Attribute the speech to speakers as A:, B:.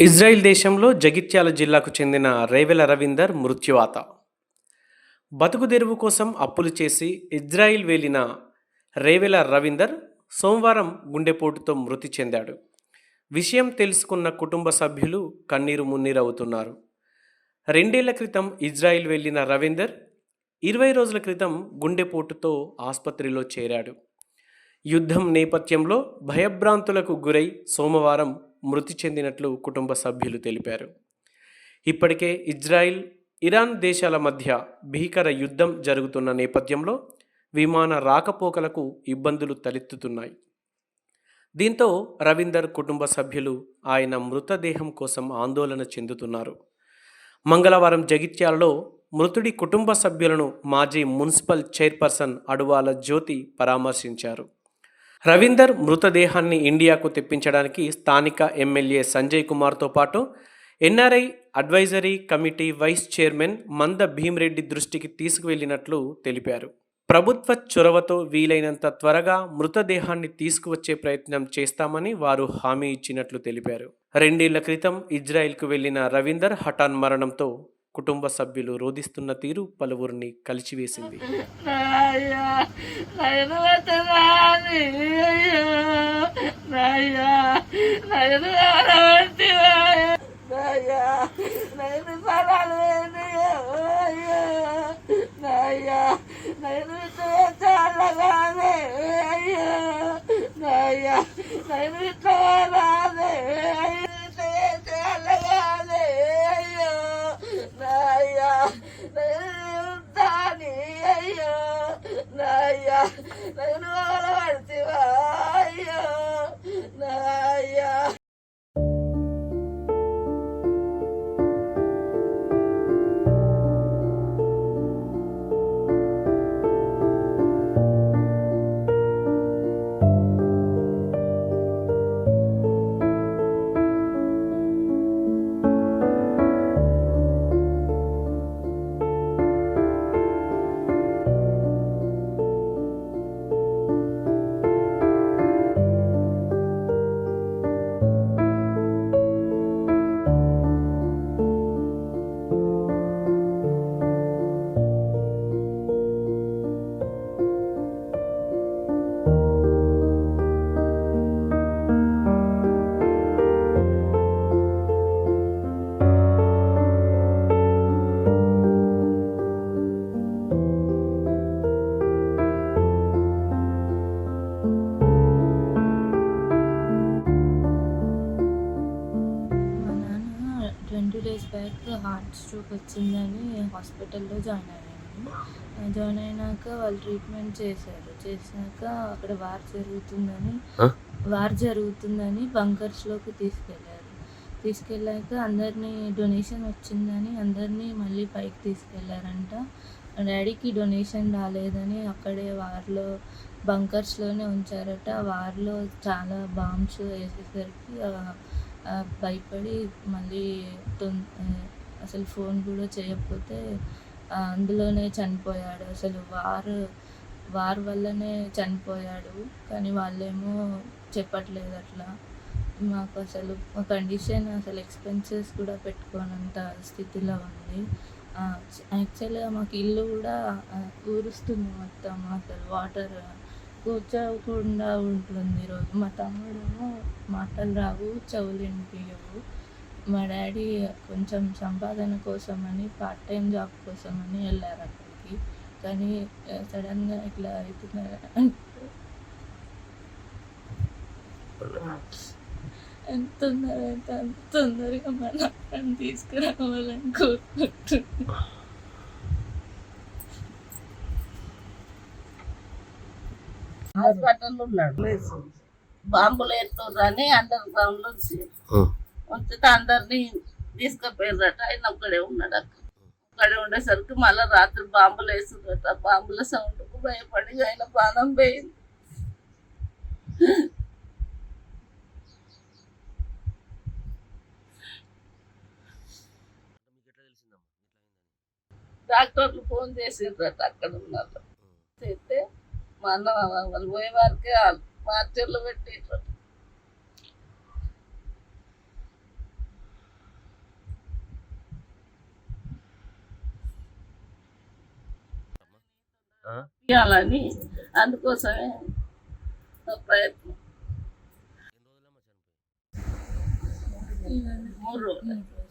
A: Israel దేశంలో జగిత్యాల జిల్లాకు చెందిన రేవెల రవీందర్ మృత్యువాత. బతుకుదెరువు కోసం అప్పులు చేసి ఇజ్రాయిల్ వెళ్ళిన రేవెల రవీందర్ సోమవారం గుండెపోటుతో మృతి చెందాడు. విషయం తెలుసుకున్న కుటుంబ సభ్యులు కన్నీరు మున్నీరవుతున్నారు. రెండేళ్ళ క్రితం ఇజ్రాయిల్ వెళ్ళిన రవీందర్ ఇరవై రోజుల క్రితం గుండెపోటుతో ఆసుపత్రిలో చేరాడు. యుద్ధం నేపథ్యంలో భయభ్రాంతులకు గురై సోమవారం మృతి చెందినట్లు కుటుంబ సభ్యులు తెలిపారు. ఇప్పటికే ఇజ్రాయిల్ ఇరాన్ దేశాల మధ్య భీకర యుద్ధం జరుగుతున్న నేపథ్యంలో విమాన రాకపోకలకు ఇబ్బందులు తలెత్తుతున్నాయి. దీంతో రవీందర్ కుటుంబ సభ్యులు ఆయన మృతదేహం కోసం ఆందోళన చెందుతున్నారు. మంగళవారం జగిత్యాలలో మృతుడి కుటుంబ సభ్యులను మాజీ మున్సిపల్ చైర్పర్సన్ అడువాల జ్యోతి పరామర్శించారు. రవీందర్ మృతదేహాన్ని ఇండియాకు తెప్పించడానికి స్థానిక ఎమ్మెల్యే సంజయ్ కుమార్తో పాటు NRI advisory committee vice chairman Manda Bheemareddy దృష్టికి తీసుకువెళ్ళినట్లు తెలిపారు. ప్రభుత్వ చొరవతో వీలైనంత త్వరగా మృతదేహాన్ని తీసుకువచ్చే ప్రయత్నం చేస్తామని వారు హామీ ఇచ్చినట్లు తెలిపారు. రెండేళ్ళ క్రితం ఇజ్రాయెల్కు వెళ్ళిన రవీందర్ హఠాన్ మరణంతో కుటుంబ సభ్యులు రోధిస్తున్న తీరు పలువురిని కలిచివేసింది.
B: నాయ్యా
C: హార్ట్ స్ట్రోక్ వచ్చిందని హాస్పిటల్లో జాయిన్ అయ్యాను. జాయిన్ అయినాక వాళ్ళు ట్రీట్మెంట్ చేశారు. చేసినాక అక్కడ వార్ జరుగుతుందని వార్ జరుగుతుందని బంకర్స్లోకి తీసుకెళ్ళారు తీసుకెళ్ళాక అందరినీ డొనేషన్ వచ్చిందని అందరినీ మళ్ళీ పైకి తీసుకెళ్ళారంట. డాడీకి డొనేషన్ రాలేదని అక్కడే వార్లో బంకర్స్లోనే ఉంచారట. వార్లో చాలా బాంబ్స్ వేసేసరికి భయపడి మళ్ళీ అసలు ఫోన్ కూడా చేయకపోతే అందులోనే చనిపోయాడు. అసలు వార్ వార్ వల్లనే చనిపోయాడు. కానీ వాళ్ళేమో చెప్పట్లేదు అట్లా. మాకు అసలు మా కండిషన్ అసలు ఎక్స్పెన్సెస్ కూడా పెట్టుకోనంత స్థితిలో ఉంది. యాక్చువల్గా మాకు ఇల్లు కూడా ఊరుస్తుంది మొత్తం. అసలు వాటర్ కూర్చోకుండా ఉంటుంది రోజు మా తమ్ముడేమో మాటలు రావు చెవులు వినిపించవు మా డాడీ కొంచెం సంపాదన కోసమని పార్ట్ టైం జాబ్ కోసమని వెళ్ళారు అక్కడికి. కానీ సడన్గా ఇట్లా అవుతున్నారు ఎంత తొందర అయితే అంత తొందరగా మా నాన్నని తీసుకురావాలని కోరుకుంటున్నాను
B: హాస్పిటల్ ఉన్నాడు. బాంబులు ఎత్తుర్రని అండర్ గ్రౌండ్లో ఉంచితే అందరినీ తీసుకుపోయారట ఆయన ఒక్కడే ఉన్నాడు అక్కడ ఒక్కడే ఉండేసరికి మళ్ళీ రాత్రి బాంబులు వేసిందట బాంబుల సౌండ్కు భయపడి ఆయన ప్రాణం పోయింది డాక్టర్లు ఫోన్ చేసిండ్రట అక్కడ ఉన్నారు చేస్తే మా అన్న వాళ్ళు పోయే వారికి మార్చర్లు పెట్టిండ్రు. ఇవ్వాలని అందుకోసమే ప్రయత్నం. మూడు రోజులు.